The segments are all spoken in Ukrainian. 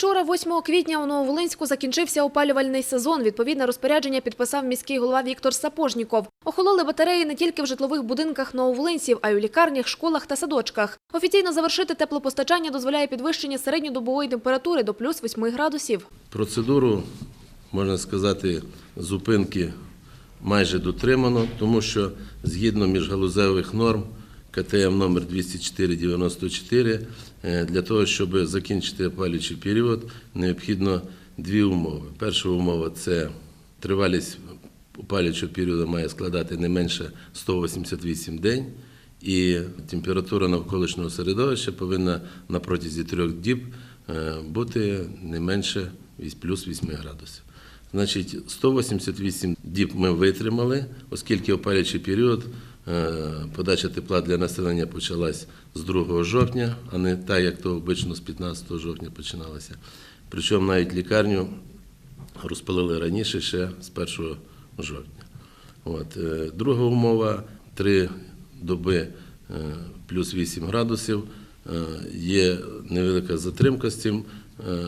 Вчора, 8 квітня, у Нововолинську закінчився опалювальний сезон. Відповідне розпорядження підписав міський голова Віктор Сапожніков. Охололи батареї не тільки в житлових будинках нововолинців, а й у лікарнях, школах та садочках. Офіційно завершити теплопостачання дозволяє підвищення середньодобової температури до плюс 8 градусів. Процедуру, можна сказати, зупинки майже дотримано, тому що згідно міжгалузевих норм КТМ номер 20494, е, для того, щоб закінчити опалюючий період, необхідно дві умови. Перша умова це тривалість опалюючого періоду має складати не менше 188 день. І температура навколишнього середовища повинна на протязі трьох діб е, бути не менше плюс 8 градусів. Значить, 188 діб ми витримали, оскільки опалюючий період, подача тепла для населення почалась з 2 жовтня, а не так, як то обично з 15 жовтня починалося. Причому навіть лікарню розпалили раніше, ще з 1 жовтня. От. е, Друга умова три доби е, плюс 8 градусів. Е, Є невелика затримка з цим. Е,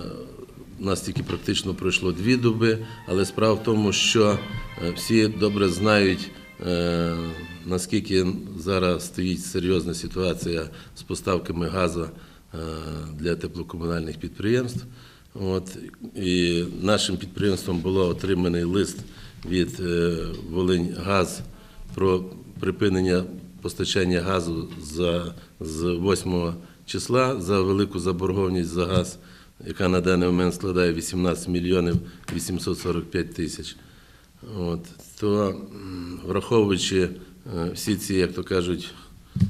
У нас тільки практично пройшло дві доби, але справа в тому, що е, всі добре знають, е, наскільки зараз стоїть серйозна ситуація з поставками газу е, для теплокомунальних підприємств. От, і нашим підприємством було отриманий лист від е, «Волиньгаз» про припинення постачання газу за, з 8 числа за велику заборгованість за газ, яка на даний момент складає 18 мільйонів 845 тисяч. От, то враховуючи е, всі ці, як то кажуть, е,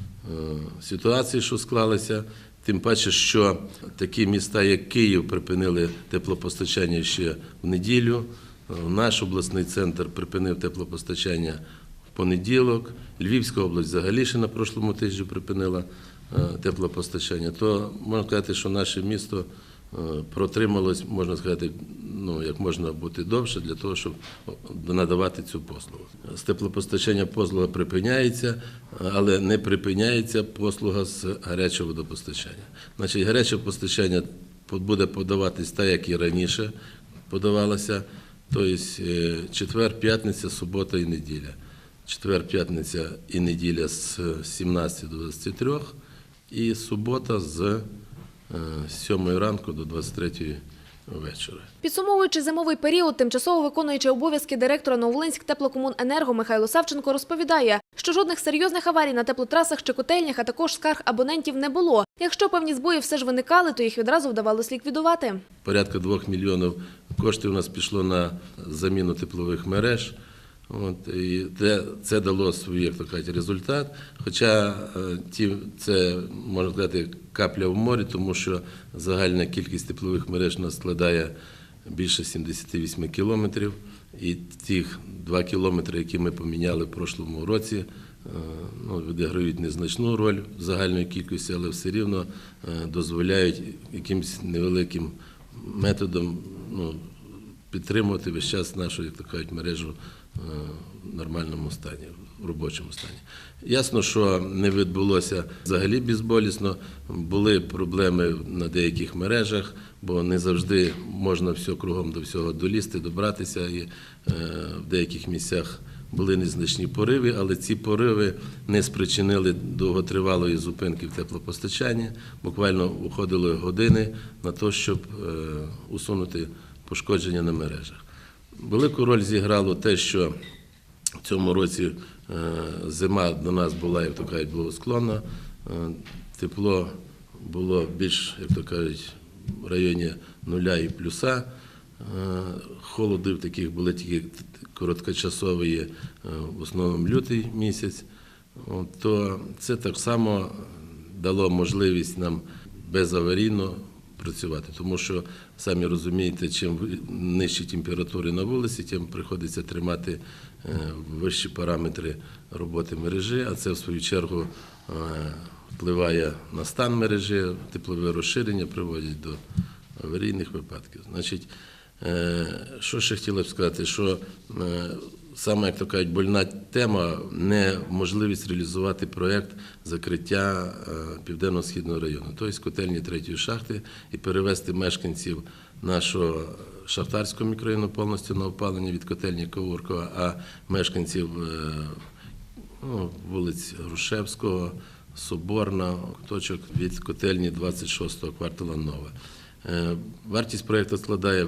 ситуації, що склалися, тим паче, що такі міста, як Київ, припинили теплопостачання ще в неділю. Е, Наш обласний центр припинив теплопостачання в понеділок. Львівська область взагалі ще на прошлому тижні припинила теплопостачання. То можна сказати, що наше місто протрималось, можна сказати, ну як можна бути довше для того, щоб надавати цю послугу. З теплопостачання послуга припиняється, але не припиняється послуга з гарячого водопостачання. Значить, гаряче постачання буде подаватись так, як і раніше подавалося, тобто е, четвер, п'ятниця, субота і неділя. Четвер, п'ятниця і неділя з 17 до 23, і субота з е, 7 ранку до 23 вечора. Підсумовуючи зимовий період, тимчасово виконуючи обов'язки директора Новолинськ теплокомуненерго Михайло Савченко розповідає, що жодних серйозних аварій на теплотрасах чи котельнях, а також скарг абонентів не було. Якщо певні збої все ж виникали, то їх відразу вдавалось ліквідувати. Порядка 2 мільйонів коштів у нас пішло на заміну теплових мереж. От, і це, це дало свій, як то кажуть, результат. Хоча е, ті, це, можна сказати, капля в морі, тому що загальна кількість теплових мереж нас складає більше 78 кілометрів. І тих 2 кілометри, які ми поміняли в прошлому році, е, ну, відіграють незначну роль в загальної кількості, але все рівно е, дозволяють якимось невеликим методом ну, підтримувати весь час нашу, як то кажуть, мережу е, в нормальному стані, в робочому стані. Ясно, що не відбулося взагалі безболісно. Були проблеми на деяких мережах, бо не завжди можна все кругом до всього долізти, добратися. І е, в деяких місцях були незначні пориви, але ці пориви не спричинили довготривалої зупинки в теплопостачанні. Буквально уходили години на те, щоб е, усунути пошкодження на мережах. Велику роль зіграло те, що в цьому році е, зима до нас була, як то кажуть, благосклонна. Е, Тепло було більш, як то кажуть, в районі нуля і плюса. Е, Холоди в таких були тільки короткочасові, в основному лютий місяць. То це так само дало можливість нам безаварійно працювати, тому що самі розумієте, чим нижчі температури на вулиці, тим приходиться тримати е, вищі параметри роботи мережі, а це в свою чергу е, впливає на стан мережі, теплове розширення приводить до аварійних випадків. Значить, е, що ще хотіла б сказати, що саме, як то кажуть, больна тема неможливість реалізувати проєкт закриття е, Південно-Східного району, тобто котельні третьої шахти, і перевести мешканців нашого шахтарського мікрорайону повністю на опалення від котельні Кауркова, а мешканців е, ну, вулиць Грушевського, Соборна, точок від котельні 26-го квартала Нова. Е, Вартість проєкту складає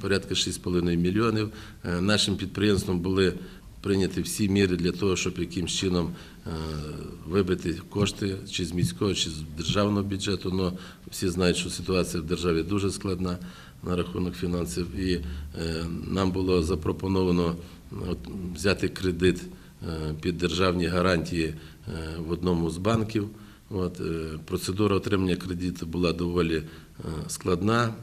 порядка 6,5 мільйонів. Е, Нашим підприємством були прийняті всі міри для того, щоб якимсь чином е, вибити кошти чи з міського, чи з державного бюджету. Но всі знають, що ситуація в державі дуже складна на рахунок фінансів, і нам було запропоновано взяти кредит під державні гарантії в одному з банків. От, е, процедура отримання кредиту була доволі е, складна.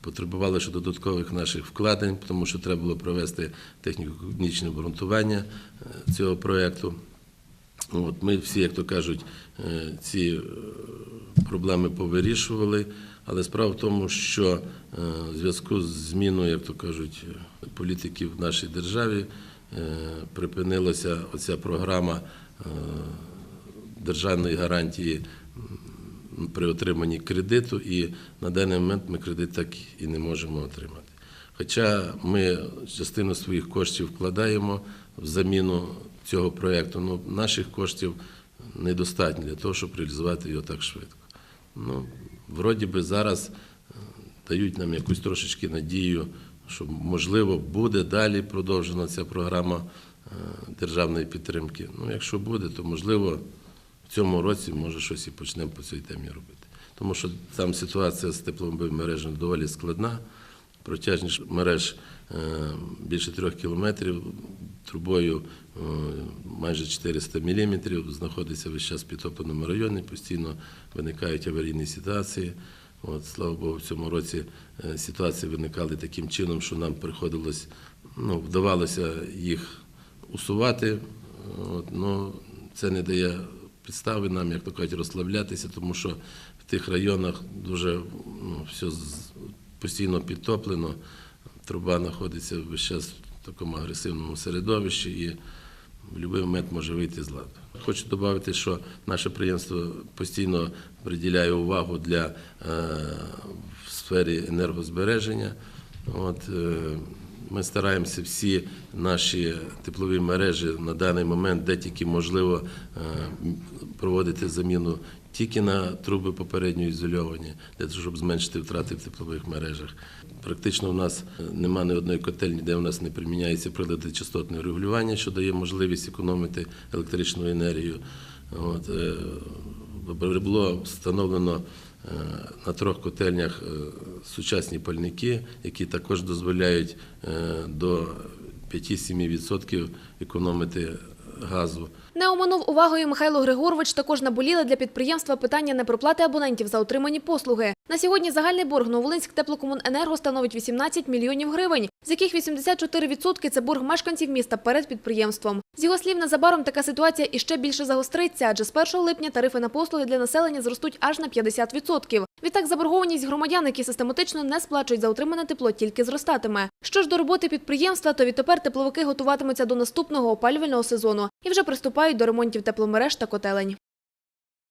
Потребували ще додаткових наших вкладень, тому що треба було провести техніко-економічне обґрунтування е, цього проєкту. От, ми всі, як то кажуть, ці проблеми повирішували, але справа в тому, що в зв'язку з зміною, як то кажуть, політики в нашій державі припинилася оця програма державної гарантії при отриманні кредиту, і на даний момент ми кредит так і не можемо отримати. Хоча ми частину своїх коштів вкладаємо в заміну цього проєкту, ну, наших коштів недостатньо для того, щоб реалізувати його так швидко. Ну, вроді би зараз е, дають нам якусь трошечки надію, що можливо буде далі продовжена ця програма е, державної підтримки. Ну, якщо буде, то можливо в цьому році може щось і почнемо по цій темі робити. Тому що там ситуація з тепловими мережами доволі складна. Протяжність мереж е, більше трьох кілометрів, трубою е, майже 400 міліметрів, знаходиться весь час в підтопленому районі, постійно виникають аварійні ситуації. От, слава Богу, в цьому році е, ситуації виникали таким чином, що нам приходилось, ну, вдавалося їх усувати. От, ну, це не дає підстави нам, як то кажуть, розслаблятися, тому що в тих районах дуже ну, все постійно підтоплено. Труба знаходиться весь в такому агресивному середовищі і в будь-який момент може вийти з ладу. Хочу додати, що наше підприємство постійно приділяє увагу для е, в сфері енергозбереження. От, е, ми стараємося всі наші теплові мережі на даний момент, де тільки можливо, е, проводити заміну тільки на труби попередньо ізольовані, для того, щоб зменшити втрати в теплових мережах. Практично у нас немає ні одної котельні, де у нас не приміняються прилади частотного регулювання, що дає можливість економити електричну енергію. От, е, було встановлено е, на трьох котельнях е, сучасні пальники, які також дозволяють до 5-7% економити газу. Не оминув увагою Михайло Григорович. Також наболіли для підприємства питання непроплати абонентів за отримані послуги. На сьогодні загальний борг Новолинськ теплокомуненерго становить 18 мільйонів гривень, з яких 84% – це борг мешканців міста перед підприємством. З його слів, незабаром така ситуація іще більше загостриться, адже з 1 липня тарифи на послуги для населення зростуть аж на 50%. Відтак заборгованість громадян, які систематично не сплачують за отримане тепло, тільки зростатиме. Що ж до роботи підприємства, то відтепер тепловики готуватимуться до наступного опалювального сезону і вже приступають до ремонтів тепломереж та котелень.